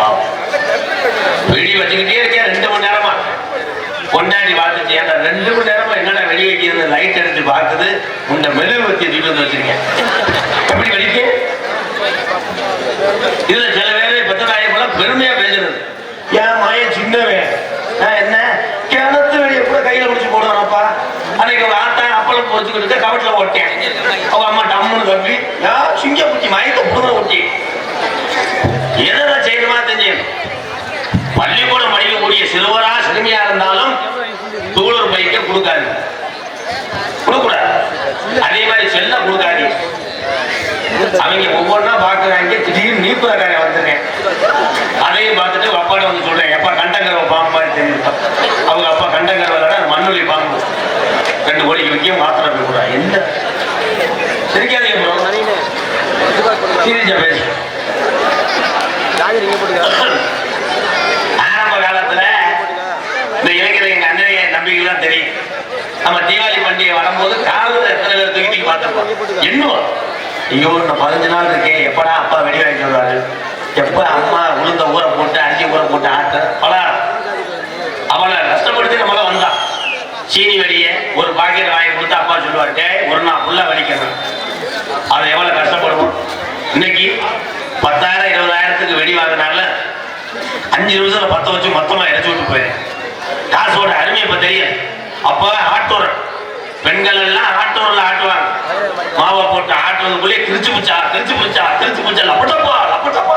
பாவம். வெடி வச்சுக்கிட்டே இருக்கேன் ரெண்டு மணி நேரமா. கொண்டாடி பார்த்துச்சு ஏன்டா ரெண்டு மணி நேரமா என்னடா வெடி வைக்கிறது? லைட் எடுத்து பார்க்குது. உண்ட மெழுகு வச்சு தூக்கிட்டு வந்து வச்சிருக்கேன். எப்படி வெடிக்க இதுல சில பேர் பெத்ததாயை போல பெருமையா பேசுறது. ஏன் மயன் சின்னவன். நான் என்ன? கிணத்து வெடியை கூட கையில பிடிச்சு போடுவானப்பா. அன்னைக்கு ஒரு ஆத்தா அப்பளம் பொறிச்சுக்கிட்டு கவட்டில் ஓட்டேன் அவங்க அம்மா டம்முன்னு தம்பி நான் சிங்க பூச்சி மயக்க புடுங்க ஒட்டி. எதை செய்யணுமா தெரிஞ்சேன் பள்ளிக்கூடம் படிக்கக்கூடிய சிறுவரா சிறுமியா இருந்தாலும் தூளூர் பைக்க கொடுக்காது. கொடுக்கூடாது. அதே மாதிரி செல்ல கொடுக்காது. அவங்க ஒவ்வொன்றா பாக்குறாங்க திடீர்னு நீக்குறக்காரன் வந்துருக்கேன். அதையும் பார்த்துட்டு அப்பாட வந்து சொல்றேன். எப்பா கண்டங்கரவ பாம்பு மாதிரி தெரியும் அவங்க அப்பா கண்டங்கரவ மண்ணுளி பாம்பு. ரெண்டு கோடிக்கு வைக்க மாத்திரம் போய் கூட என்ன? சிரிக்காதீங்க சீரியஸா பேசுறேன் ஆரம்ப காலத்துல இந்த இளைஞர் எங்க அண்ணனைய நம்பிக்கைலாம் தெரியும். நம்ம தீபாவளி பண்டிகை வரும்போது காலத்துல எத்தனை பேர் தூக்கி பார்த்துருப்போம். இன்னும் ஐயோ இன்னும் பதினஞ்சு நாள் இருக்கேன் எப்படா அப்பா வெடி வாங்கிட்டு வருவாரு? எப்ப அம்மா உளுந்த ஊரை போட்டு அரிசி ஊரை போட்டு ஆட்ட பலகாரம். அவளை கஷ்டப்படுத்தி நம்மள வந்தான். சீனி வெளியே ஒரு பாக்கெட் வாங்கி கொடுத்து அப்பா சொல்லுவாரு ஒரு நாள் ஃபுல்லா வலிக்கணும் அதை எவ்வளவு கஷ்டப்படுவோம்? இன்னைக்கு பத்தாயிரம் இருபதாயிரத்துக்கு வெடி வாங்கினால அஞ்சு நிமிஷத்துல பத்த வச்சு மொத்தமா இறச்சி விட்டு போயிரு. காசோட அருமை இப்ப தெரியும். அப்ப ஆட்டோர் பெண்கள் எல்லாம் ஆட்டோர்ல ஆட்டுவாங்க. மாவை போட்டு ஆட்டுறதுக்குள்ளே கிரிச்சு பிடிச்சா திருச்சி பிடிச்சா திருச்சி பிடிச்சா லப்பட்டப்பா லப்பட்டப்பா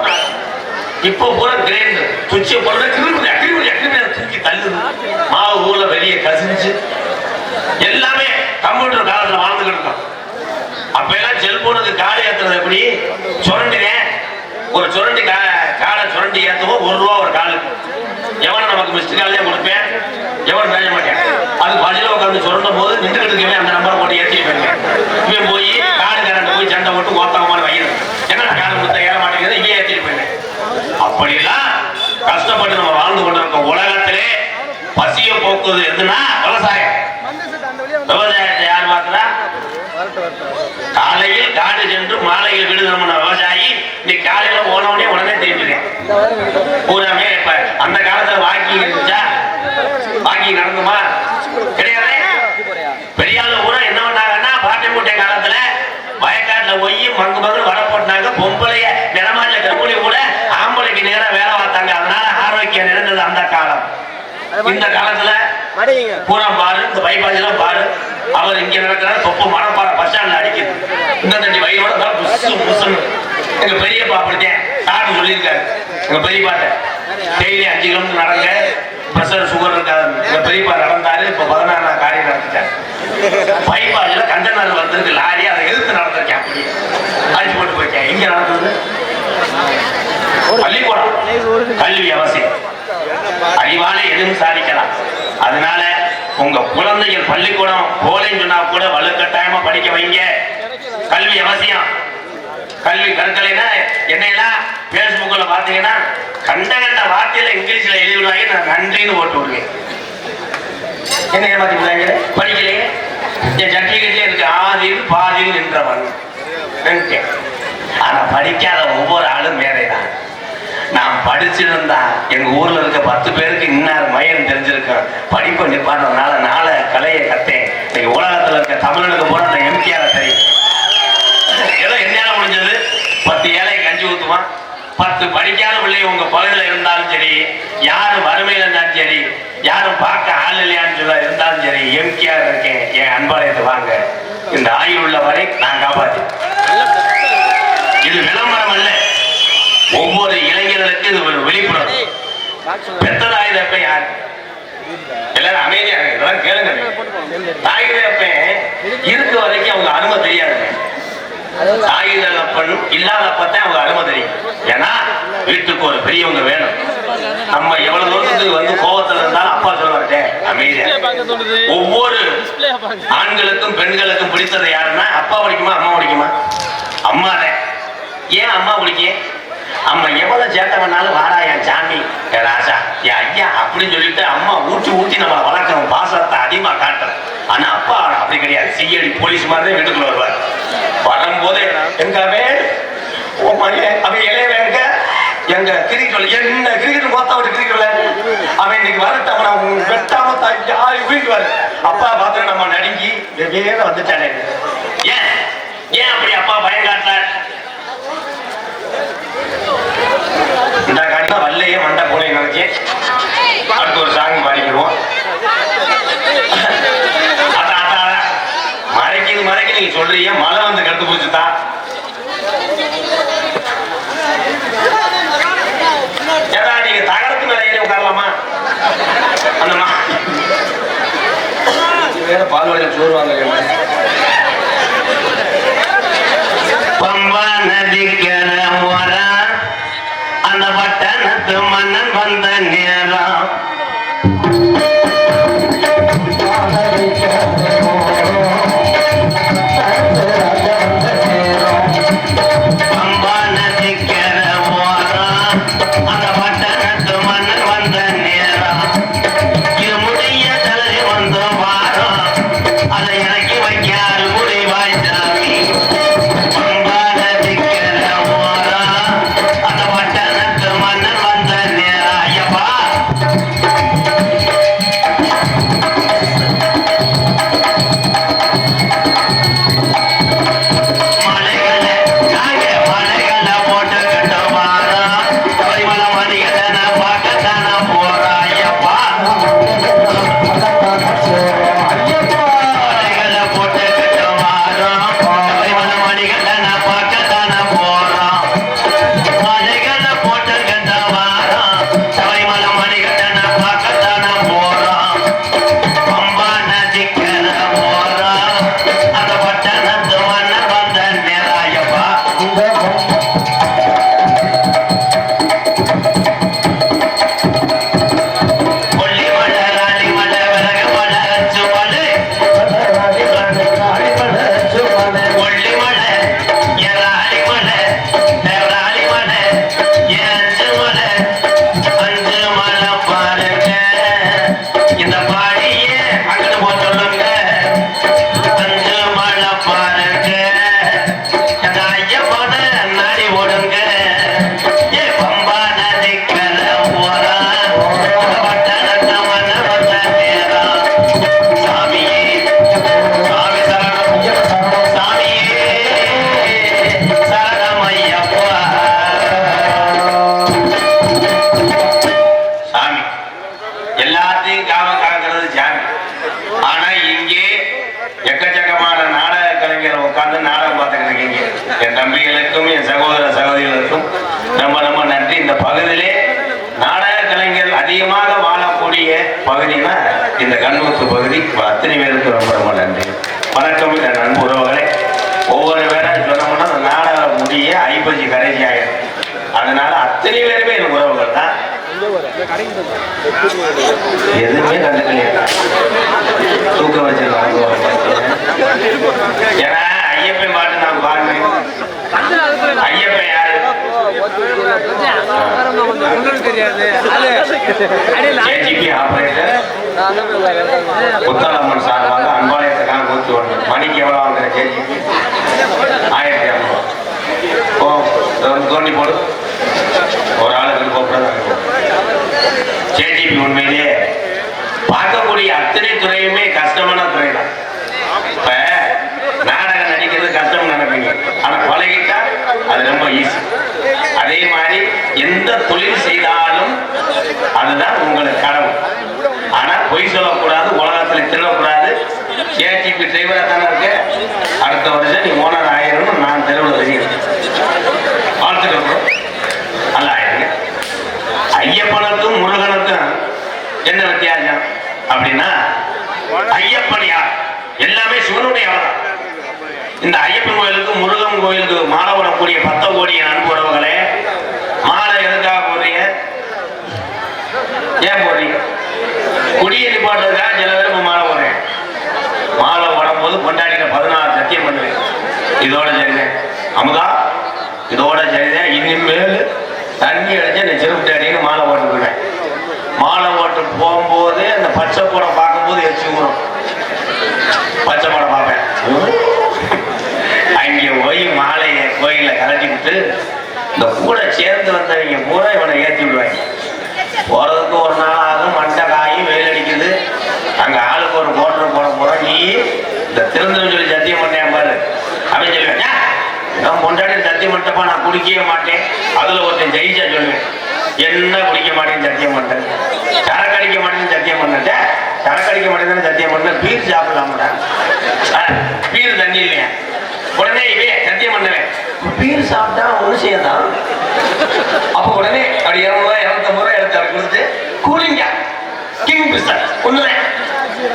இப்போ பூரா கிரைண்டர் குச்சியை போடுற கிருமியா கிருமியா கிருமியா தூக்கி தள்ளுது. மாவு ஊர்ல வெளியே கசிஞ்சு எல்லாமே கம்ப்யூட்டர் காலத்துல வாழ்ந்துகிட்டு இருக்கோம். அப்ப எல்லாம் செல்போனுக்கு காலி ஏத்துறது எப்படி? சுரண்டினேன் ஒரு சுரண்டி கா சுரண்டி ஏற்றவோ ஒரு ரூபா ஒரு காலுக்கு எவனை நமக்கு மிஸ்டு காலையே கொடுப்பேன் எவன் பேச மாட்டேன். அது பதில உட்காந்து சுரண்டும் போது நின்று இருக்கவே அந்த நம்பரை போட்டு ஏற்றி போயிருக்கேன் இவன் போய் காடு கரண்ட் போய் சண்டை போட்டு ஓத்தகமான வைக்கிறது என்ன காடு கொடுத்த ஏற மாட்டேங்குது இங்கே ஏற்றிட்டு போயிருக்கேன் அப்படியெல்லாம் கஷ்டப்பட்டு நம்ம வாழ்ந்து கொண்டிருக்கோம் உலகத்திலே பசிய போக்குவது எதுனா விவசாயம் விவசாயத்தை யார் பார்க்கிறா காலையில் காடு சென்று மாலையில் வீடு திரும்பின விவசாயி இன்னைக்கு காலையில போனவனே உடனே திரும்பிடுறேன் பூராமே இப்ப அந்த காலத்துல வாக்கி இருந்துச்சா? வாக்கி நடந்துமா? கிடையாது. பெரியாள பூரா என்ன பண்ணாங்கன்னா பாட்டை மூட்டை காலத்துல வயக்காட்டுல போய் மங்கு மங்கு வர போட்டாங்க பொம்பளைய நிறமால கருப்புளி கூட ஆம்பளைக்கு நேரா வேலை பார்த்தாங்க. அதனால ஆரோக்கியம் நிறைந்தது அந்த காலம். இந்த காலத்துல பூரா பாரு இந்த பைபாஸ் எல்லாம் பாரு. அவர் இங்க நடக்கிற தொப்பு மரப்பாறை பஸ் ஸ்டாண்ட்ல அடிக்குது. இந்த தண்ணி வயிறோட தான் புசு புசுன்னு எங்க பெரியப்பா அப்படித்தான் டாக்டர் சொல்லியிருக்காரு. எங்க பெரியப்பாட்ட. டெய்லி அஞ்சு கிலோமீட்டர் நடங்க. ப்ரெஷர் சுகர் இருக்காது. எங்க பெரியப்பா நடந்தாரு. இப்போ பதினாறாம் காரியம் நடத்திட்டாரு. பைபாஸ்ல கண்டனர் வந்திருக்கு லாரி அதை எதிர்த்து நடந்திருக்கேன் அப்படி அடிச்சு போட்டு போயிருக்கேன் எங்க நடந்தது? பள்ளிக்கூடம். கல்வி அவசியம். அறிவால எதுவும் சாதிக்கலாம். அதனால உங்க குழந்தைகள் பள்ளிக்கூடம் போலேன்னு சொன்னா கூட வலுக்கட்டாயமா படிக்க வைங்க. கல்வி அவசியம். கல்வி கற்கலைன்னா என்னையெல்லாம் பேஸ்புக்கில் பாத்தீங்கன்னா கண்ட கண்ட வார்த்தையில இங்கிலீஷ்ல எழுதி விடுவாங்க. நான் நன்றின்னு போட்டு விடுவேன். என்ன ஏமாத்திக்கிறாங்க படிக்கலையே. என் சர்டிஃபிகேட்லேயே இருக்கு ஆதியில் பாதியில் நின்றவன் நின்னுட்டேன். ஆனா படிக்காத ஒவ்வொரு ஆளும் மேதைதான் நான் படிச்சிருந்தா எங்க ஊர்ல இருக்க பத்து பேருக்கு இன்னார் மயன் தெரிஞ்சிருக்கேன் படிப்பை நிப்பாடுறதுனால நாளை கலையை கத்தேன். இன்னைக்கு உலகத்துல இருக்க தமிழனுக்கு போன அந்த எம்ஜிஆர் தெரியும் ஏதோ என்னால முடிஞ்சது பத்து ஏழை கஞ்சி பத்து படிக்காத பிள்ளை உங்க பகுதியில் இருந்தாலும் சரி யாரும் வறுமையில இருந்தாலும் சரி யாரும் பார்க்க ஆள் இல்லையான்னு சொல்ல இருந்தாலும் சரி எம்கேஆர் இருக்கேன் என் அன்பாலயத்தை வாங்க. இந்த ஆயுள் உள்ள வரை நான் காப்பாற்றி இது விளம்பரம் அல்ல. ஒவ்வொரு இளைஞர்களுக்கு இது ஒரு விழிப்புணர்வு. பெத்ததாயுதப்ப யார்? எல்லாரும் அமைதியாக இதெல்லாம் கேளுங்க. தாயுதப்ப இருக்க வரைக்கும் அவங்க அருமை தெரியாதுங்க. தகப்பன் இல்லாதப்பத்தான் அவங்க அருமை தெரியும். ஏன்னா வீட்டுக்கு ஒரு பெரியவங்க வேணும். நம்ம எவ்வளவு தூரத்துக்கு வந்து கோபத்துல இருந்தாலும் அப்பா சொல்ல மாட்டேன் அமைதியா. ஒவ்வொரு ஆண்களுக்கும் பெண்களுக்கும் பிடித்தது யாருன்னா அப்பா பிடிக்குமா அம்மா பிடிக்குமா? அம்மா தான் ஏன் அம்மா பிடிக்கும் அம்மா எவ்வளவு சேட்டை பண்ணாலும் வாடா என் சாமி. என் ராசா என் ஐயா அப்படின்னு சொல்லிட்டு அம்மா ஊட்டி ஊட்டி நம்ம வளர்க்கணும் பாசத்தை அதிகமா காட்டுறோம் ஆனா அப்பா அப்படி கிடையாது. சிஐடி போலீஸ் மாதிரி தான் வீட்டுக்குள்ள வருவார். வரும்போதே எங்க உன் மகன் அவன் இளைய வேங்க எங்க கிரிக்கெட் என்ன கிரிக்கெட் பார்த்தா ஒரு கிரிக்கெட்ல அவன் இன்னைக்கு வரட்டும் அவன் வெட்டாம தாக்கி ஆய் வீட்டுவாரு அப்பா பார்த்து நம்ம நடுங்கி வெவ்வேறு வந்துட்டானே ஏன்? ஏன் அப்படி அப்பா பயம் காட்டினார் இந்த காட்டி வல்லையே மண்டை போனே நினைச்சு அடுத்து ஒரு சாங் பாடி. மறைக்கு நீங்க சொல்றீங்க மழை வந்து கடுத்து பிடிச்சுதா ஏதா நீங்க தகரத்து மேல ஏறி உட்காரலாமா? அந்த வேற பால்வாடியில் சோறு வாங்க பம்பா நதிக்கிற ஓரம் அந்த பட்டணத்து மன்னன் வந்த நேரம். பகுதினா இந்த கண்முத்து பகுதி. அத்தனை பேருக்கு ரொம்ப ரொம்ப நன்றி. வணக்கம் என் நண்பு உறவுகளை. ஒவ்வொரு வேலை சொன்னோம்னா அந்த நாடக முடிய ஐப்பசி கடைசி ஆயிடும் அதனால அத்தனை பேருமே என் உறவுகள் தான். எதுவுமே கண்டுக்கலையா தூக்க வச்சிருக்காங்க ஏன்னா ஐயப்பன் பாட்டு நான் பாருங்க ஐயப்பன் தெரியாது அது அடியில் ஏஜிபி ஆபரேட்டர் புத்தளம்மன் சார்பாக அன்பாலயத்துக்காக கூத்து வரணும் மணிக்கு எவ்வளோ ஆகுது ஜேஜிபி ஆயிரத்தி இரநூறு ஓ தோண்டி போடு. ஒரு ஆளுக்கு கூப்பிடாது ஜேஜிபி உண்மையிலேயே பார்க்கக்கூடிய அத்தனை துறையுமே கஷ்டமான துறை தான் இப்ப நாடகம் நடிக்கிறது கஷ்டம் நினைப்பீங்க. ஆனால் பழகிட்டா அது ரொம்ப ஈஸி அதே மாதிரி எந்த தொழில் செய்தாலும் அதுதான் உங்களுக்கு கடவுள். ஆனா பொய் சொல்லக்கூடாது உலகத்துல திருடக்கூடாது. கேஜிபி டிரைவரா தானே இருக்க? அடுத்த வருஷம் நீ ஓனர் ஆயிரணும் நான் தெருவில் தெரியும் வாழ்த்துக்கிறோம் நல்லா ஆயிருங்க ஐயப்பனுக்கும் முருகனுக்கும் என்ன வித்தியாசம்? அப்படின்னா ஐயப்பன் யார்? எல்லாமே சிவனுடைய அவதான் இந்த ஐயப்பன் கோயிலுக்கு முருகன் கோயிலுக்கு மாலை விடக்கூடிய பத்த கோடிய நண்புறவுகளே மாலை குடியை சில பேர் மாலை போடுறேன். மாலை போடும்போது கொண்டாடின பதினாறு சத்தியம் பண்ணுவேன். இதோட சரிதான் அமுதா இதோட சரிதான் இனிமேல் தண்ணி அடிச்சு நான் செருப்பு அடின்னு மாலை போட்டு மாலை போட்டு போகும்போது அந்த பச்சை படம் பார்க்கும்போது எச்சு ஊறும். பச்சை படம் பார்ப்பேன். அங்கே போய் மாலையை கோயிலில் கலட்டி விட்டு இந்த கூட சேர்ந்து வந்தவங்க பூரா ஒரு மோட்டர் இந்த திருந்தம் சொல்லி சத்தியம் பண்ணேன் பாரு. அவன் சொல்லுவேன் நான் பொண்டாடி சத்தியம் பண்ணிட்டப்பா நான் குடிக்கவே மாட்டேன். அதுல ஒருத்தன் ஜெயிச்சா சொல்லுவேன் என்ன குடிக்க மாட்டேன்னு சத்தியம் பண்ணேன் சரக்கு அடிக்க மாட்டேன்னு சத்தியம் பண்ணிட்டேன் சரக்கு அடிக்க மாட்டேன்னு சத்தியம் பண்ணேன் பீர் சாப்பிடலாம்டா? பீர் தண்ணி இல்லையா? உடனே இவே சத்தியம் பண்ணுவேன். பீர் சாப்பிட்டா ஒண்ணு செய்யதான் அப்ப உடனே அப்படி இரநூறுவா இரநூத்தம்பது ரூபா எடுத்து கொடுத்து கூலிங்க கிங் பிஸ்டர் ஒண்ணுல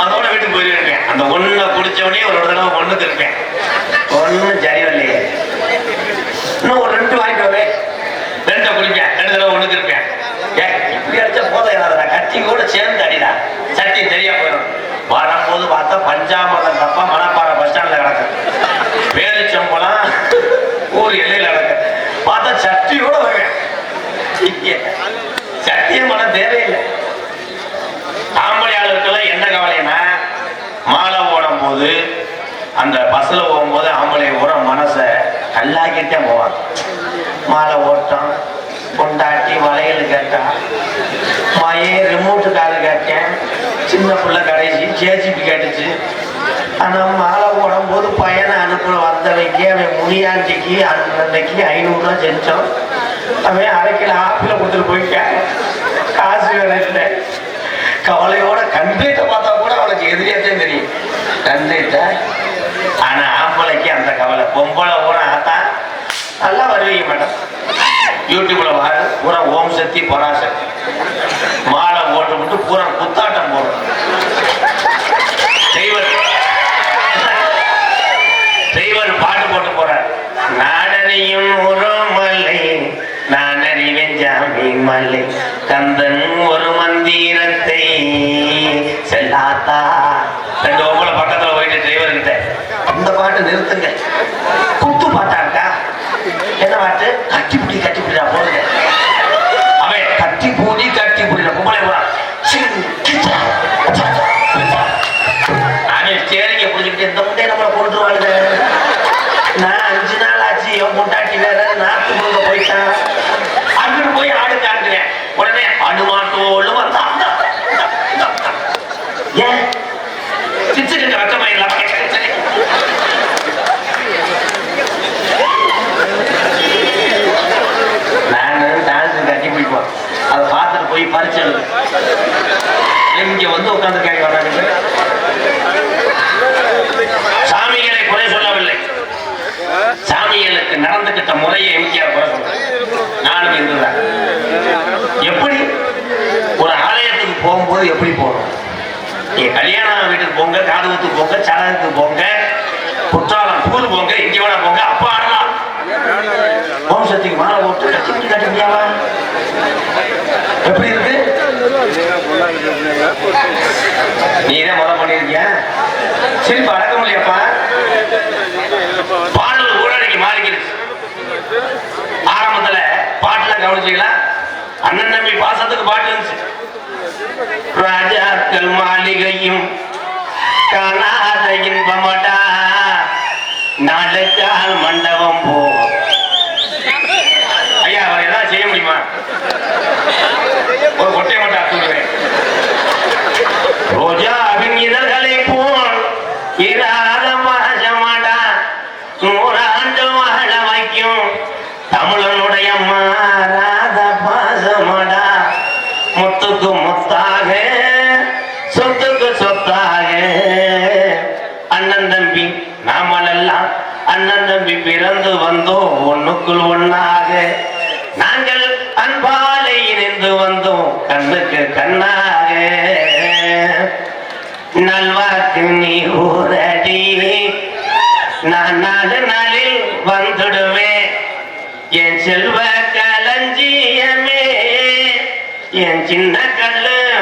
அதோட வீட்டுக்கு போயிருக்கேன் அந்த ஒண்ணை குடிச்சவனே ஒரு தடவை ஒண்ணு திருப்பேன். ஒண்ணும் சரி இல்லையே இன்னும் ஒரு ரெண்டு வாங்கிட்டு வரேன் ரெண்டை குடிப்பேன் ரெண்டு தடவை ஒண்ணு திருப்பேன். ஏ இப்படி அடிச்சா போதும் ஏதாவது கத்தி கூட சேர்ந்து அடிடா. சட்டி தெரியா போயிடும். வரும்போது பார்த்தா பஞ்சாமதம் தப்பா மணப்பாறை பஸ் ஸ்டாண்ட்ல கிடக்கு. பேரிச்சம்பளம் ஊர் எல்லையில கிடக்கு. பார்த்தா சட்டியோட வருவேன். சட்டியும் மனம் தேவையில்லை ஆம்பளை ஆளுக்கெல்லாம் என்ன கவலைன்னா மாலை ஓடும் போது அந்த பஸ்ல போகும்போது ஆம்பளை ஊற மனசை கல்லாக்கிட்டே போவாங்க. மாலை ஓட்டம் கொண்டாட்டி வளையல் கேட்டான் மாயே ரிமோட்டு காரு கேட்டேன். சின்ன புள்ள கடைசி ஜேசிபி கேட்டுச்சு. ஆனால் மாலை போடும் போது பையனை அனுப்புற வந்தவைக்கு அவன் முனியாண்டிக்கு அன்னைக்கு ஐநூறுரூவா செஞ்சோம் அவன் அரை கிலோ ஆப்பிள் கொடுத்துட்டு போயிட்டேன் காசு வேற இல்லை. கவலையோட கண்ட்ரேட்டை பார்த்தா கூட அவனுக்கு எதிரியாத்தான் தெரியும். கண்ட்ரேட்டை ஆனா ஆம்பளைக்கு அந்த கவலை பொம்பளை பூரா தான் நல்லா வருவீங்க மேடம் யூடியூப்ல பாரு பூரா ஓம் சக்தி பராசக்தி மாலை போட்டு மட்டும் பூரா குத்தாட்டம் போடும் செய்வர். செய்வர் பாட்டு போட்டு போறார். நாடனையும் ஒரு மலை நான் அறிவேன் ஜாமி மல்லை. கந்தன் ஒரு மந்திரத்தை செல்லாத்தா. ரெண்டு ஒம்பளை பக்கத்துல அந்த பாட்டு நிறுத்துங்க. குத்து பாட்டா இருக்கா? என்ன பாட்டு? கட்டி பிடி கட்டி பிடிடா போடுங்க அவன் கட்டி பூடி கட்டி பிடிடா பொம்பளை போறா வந்து உட்காந்துருக்காங்க வராங்க சாமிகளை குறை சொல்லவில்லை. சாமிகளுக்கு நடந்துகிட்ட முறையை எம்ஜிஆர் குறை சொல்றேன் நானும் இருந்துதான் எப்படி? ஒரு ஆலயத்துக்கு போகும்போது எப்படி போகணும் நீங்க கல்யாண வீட்டுக்கு போங்க காதகத்துக்கு போங்க சடங்குக்கு போங்க குற்றாலம் டூர் போங்க எங்க வேணா போங்க அப்ப ஆடலாம் ஓம் சக்திக்கு மாலை போட்டு கட்டி கட்டி கட்ட எப்படி இருக்கு? நீ தான் முதல் பண்ணிருக்கிய சிரிப்பு அடக்க முடியப்பா பாடல் ஊரடங்கி மாறிக்கிடுச்சு. ஆரம்பத்துல பாட்டுல கவனிச்சீங்களா அண்ணன் தம்பி பாசத்துக்கு பாட்டு இருந்துச்சு. ராஜாக்கள் மாளிகையும் காணாத இன்பமடா. நாளுக்கால் மண்டபம் போ வந்தோம் ஒண்ணுக்குள் ஒன்னாக நாங்கள் அன்பாலை இணைந்து வந்தோம் கண்ணுக்கு கண்ணாக. நல்வாக்கு நீ ஊரடி. நான் நாலு நாளில் வந்துடுவேன். என் செல்வ களஞ்சியமே. என் சின்ன கல்லு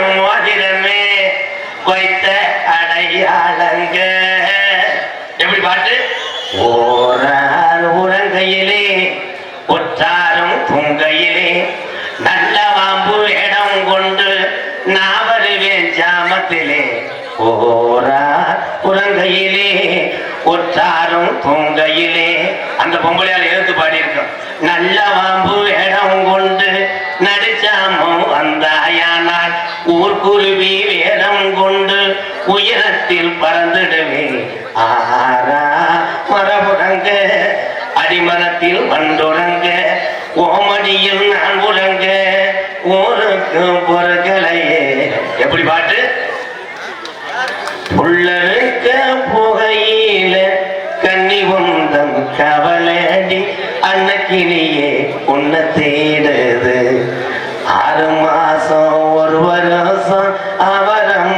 ஒற்றாரும் பொங்கையிலே. அந்த பொங்கலையால் எழுத்து பாடியிருக்கோம். நல்ல வாம்பு இடம் கொண்டு நடிச்சாமும் வந்தாயானால் ஊர்க்குருவி வேடம் கொண்டு உயரத்தில் பறந்துடுவே ஆரா மரபுறங்க அடிமரத்தில் வண்டுறங்க ஓமடியில் நான் உறங்க ஊருக்கு பொருட்களையே எப்படி பாட்டு? அகிலியே உன்னை தேடுது. ஆறு மாசம் ஒரு வருஷம் அவரம்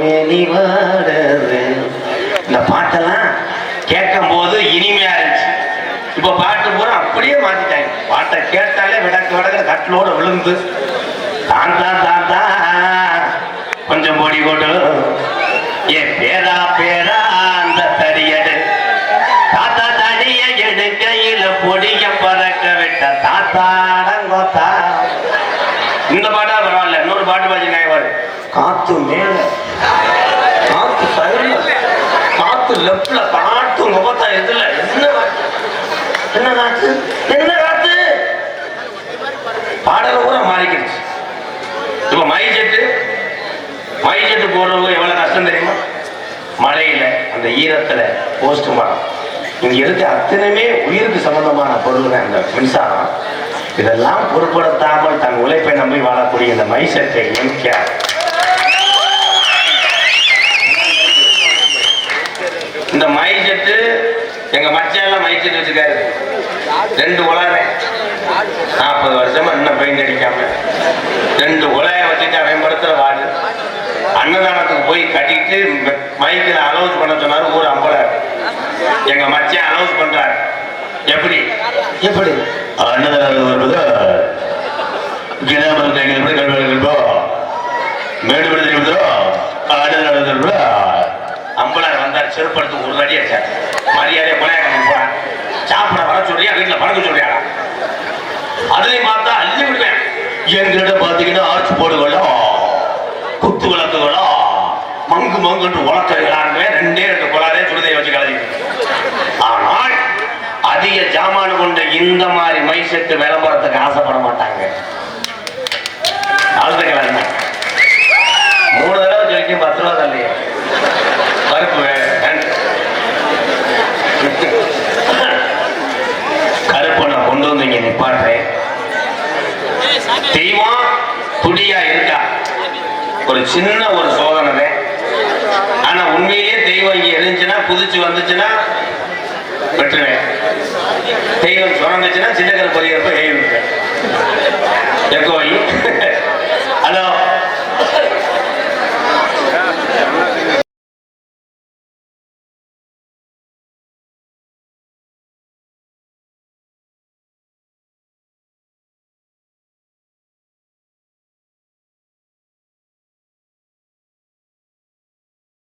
மேலி வாடுது இந்த பாட்டெல்லாம் கேட்கும் போது இனிமையா இருந்துச்சு. இப்ப பாட்டு பூரா அப்படியே மாத்திட்டாங்க. பாட்டை கேட்டாலே விடக்கு விடக்கு கட்டிலோட விழுந்து தான் தான் தான் தான் கொஞ்சம் பொடி கொடு ஏ பேரா பேரா அந்த தடியடு தாத்தா தடிய எடுக்கையில பொடிய பறக்க விட்ட தாத்தாடங்கோத்தா. இந்த பாட்டா பரவாயில்ல இன்னொரு பாட்டு பாத்தீங்கன்னா வரும் காத்து மேல காத்து சைடுல காத்து லெப்ட்ல காத்து முகத்தா எதுல என்ன காத்து? என்ன காத்து? என்ன காத்து? பாடல கூட மாறிக்கிடுச்சு. இப்ப மை செட்டு மை செட்டு போடுறவங்க எவ்வளவு கஷ்டம் தெரியுமா? மழையில அந்த ஈரத்துல போஸ்ட் மரம் இங்க இருக்க அத்தனையுமே உயிருக்கு சம்பந்தமான பொருள் தான் இந்த மின்சாரம். இதெல்லாம் பொருட்படுத்தாமல் தன் உழைப்பை நம்பி வாழக்கூடிய இந்த மை செட்டை எம்கேஆர் இந்த மைசெட்டு எங்க மச்சான் மைசெட் வச்சுக்காரு ரெண்டு உலகை. நாற்பது வருஷமா இன்னும் பெயிண்ட் அடிக்காம. ரெண்டு உலக வச்சுட்டு அவன் படுத்துற வாடு. அன்னதானத்துக்கு போய் கட்டிட்டு மைக்கில் அலௌன்ஸ் பண்ண சொன்னாரு ஊர் அம்பல எங்க மச்சான் அலௌன்ஸ் பண்றாரு. எப்படி? எப்படி? அன்னதானம் வருவது கிராமம் கைகள் எப்படி கல்விப்போ மேடு விடுதலை அன்னதானம் அம்பலார் வந்தார் செருப்படுத்து ஒரு அடி அடிச்சார். மரியாதை கொலையாக போறான் சாப்பிட வர சொல்றியா வீட்டுல படுக்க சொல்றியா அதுலயும் பார்த்தா அள்ளி விடுவேன் எங்கிட்ட பாத்தீங்கன்னா ஆர்ச் போர்டுகளோ குத்து விளக்குகளோ மங்கு மங்குன்னு உலக்கைகளாகவே ரெண்டே ரெண்டு குளாரே சுடுதையை வச்சு கலதி ஆனால் அதிக ஜாமான் கொண்ட இந்த மாதிரி மை விளம்பரத்துக்கு ஆசைப்பட மாட்டாங்க. ஆளுதுங்களா மூணு தடவை சொல்லிக்கும் பத்து ரூபா தள்ளியே. கருப்பு கருப்பை நான் கொண்டு வந்து இங்க நிப்பாடுறேன் தெய்வம் துடியா இருக்கா? ஒரு சின்ன ஒரு சோதனை ஆனா உண்மையிலேயே தெய்வம் இங்க இருந்துச்சுன்னா குதிச்சு வந்துச்சுன்னா விட்டுருவேன் தெய்வம் சுரந்துச்சுன்னா சின்னகர பொறியப்ப ஏறி விட்டுருவேன் எப்போ